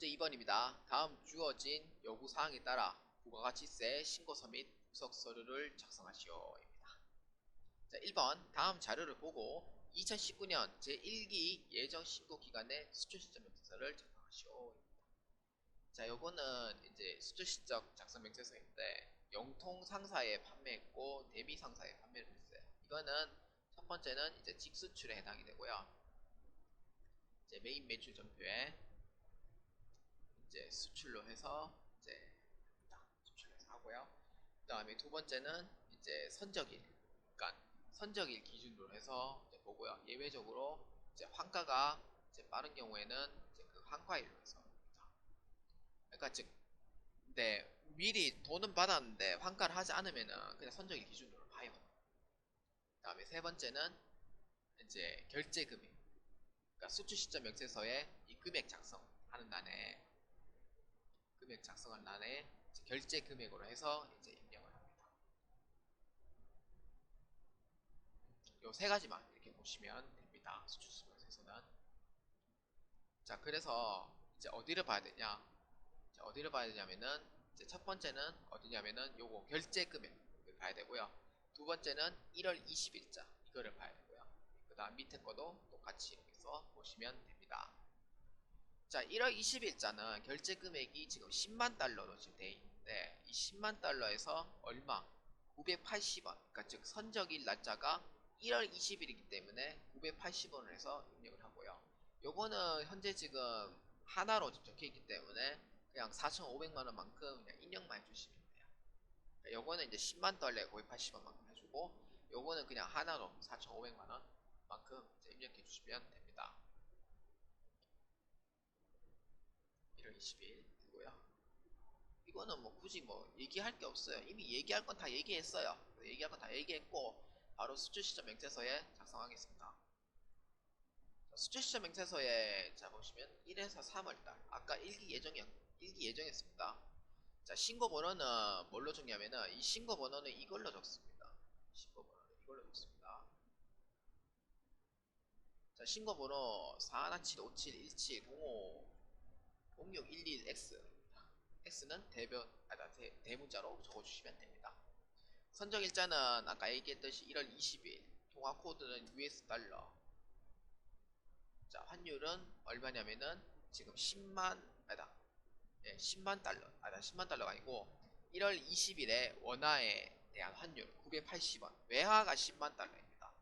문제 2번입니다. 다음 주어진 요구사항에 따라 부가가치세 신고서 및 분석 서류를 작성하시오 입니다. 자, 1번 다음 자료를 보고 2019년 제1기 예정 신고 기간의 수출 시점 명세서를 작성하시오 입니다. 자, 요거는 이제 수출 시적 작성 명세서인데 영통 상사에 판매했고 대미 상사에 판매를 했어요. 이거는 첫 번째는 이제 직수출에 해당이 되고요. 이제 메인 매출 전표에 수출로 해서 이제 딱 수출해서 하고요. 그 다음에 두 번째는 이제 선적일, 그러니까 선적일 기준으로 해서 이제 보고요. 예외적으로 이제 환가가 이제 빠른 경우에는 이제 그 환가일로 해서. 그러니까 즉, 네 미리 돈은 받았는데 환가를 하지 않으면은 그냥 선적일 기준으로 봐요. 그 다음에 세 번째는 이제 결제 금액. 그러니까 수출 시점 명세서에 이 금액 작성하는 난에 금액 작성한 이제 결제 금액으로 해서 이제 입력을 합니다. 요 세 가지만 이렇게 보시면 됩니다. 수출 시점 명세서는 자 그래서 이제 어디를 봐야 되냐? 자, 어디를 봐야 되냐면은 첫 번째는 어디냐면은 요거 결제 금액을 봐야 되고요. 두 번째는 1월 20일자 이거를 봐야 되고요. 그 다음 밑에 거도 똑같이 이렇게 써 보시면 됩니다. 자, 1월 20일자는 결제 금액이 지금 10만 달러로 지금 돼 있는데 이 10만 달러에서 얼마? 980원. 그러니까 즉 선적일 날짜가 1월 20일이기 때문에 980원을 해서 입력을 하고요. 요거는 현재 지금 하나로 적혀 있기 때문에 그냥 4,500만 원만큼 그냥 입력만 해주시면 돼요. 그러니까 요거는 이제 10만 달러에 980원만큼 해주고 요거는 그냥 하나로 4,500만 원만큼 이제 입력해 주시면 됩니다. 1월 20일 이고요. 이거는 뭐 굳이 뭐 얘기할 게 없어요. 이미 얘기할 건 다 얘기했어요. 얘기할 건 다 얘기했고 바로 수출 시점 명세서에 작성하겠습니다. 자, 수출 시점 명세서에 자 보시면 1에서 3월달 아까 1기 예정이 1기 예정했습니다. 자 신고 번호는 뭘로 적냐면은 이 신고 번호는 이걸로 적습니다. 신고 번호는 이걸로 적습니다. 자 신고 번호 41757170 0611X X는 대변 아니다 대, 대문자로 적어주시면 됩니다. 선적 일자는 아까 얘기했듯이 1월 20일 통화 코드는 US 달러 자 환율은 얼마냐면은 지금 10만 아니다 예, 10만 달러 아니다 10만 달러가 아니고 1월 20일에 원화에 대한 환율 980원 외화가 10만 달러입니다.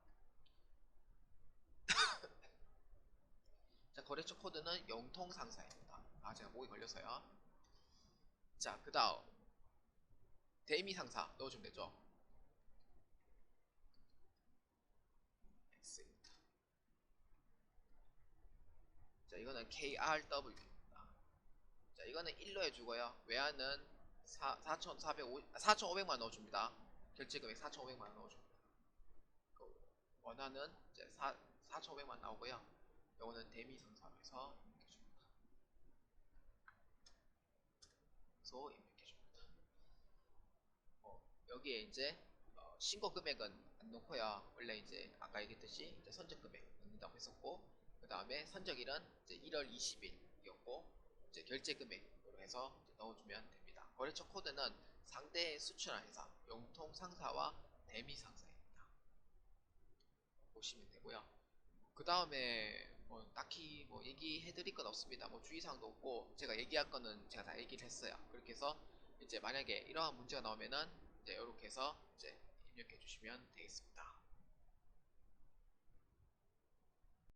자 거래처 코드는 영통 상사입니다. 아 제가 목이 걸려서요. 자 그 다음 대미 상사 넣어주면 되죠. 자 이거는 KRW입니다. 자 이거는 1로 해주고요. 4,450, 4,500만 넣어줍니다. 결제 금액 4,500만 넣어줍니다. 그 4, 4,500만 나오고요. 요거는 대미 상사에서 입력해줍니다. 그래 서 입력해 줍니다. 어, 여기에 이제 어, 신고 금액은 안 넣고요. 원래 이제 아까 얘기했듯이 이제 선적 금액 넣는다고 했었고 그 다음에 선적일은 이제 1월 20일이었고 이제 결제 금액으로 해서 넣어주면 됩니다. 거래처 코드는 상대 수출한 회사 영통 상사와 대미 상사입니다. 보시면 되고요. 그 다음에 뭐 딱히 뭐 얘기해드릴 건 없습니다. 뭐 주의사항도 없고 제가 얘기할 거는 제가 다 얘기를 했어요. 그렇게 해서 이제 만약에 이러한 문제가 나오면은 이제 이렇게 해서 이제 입력해 주시면 되겠습니다.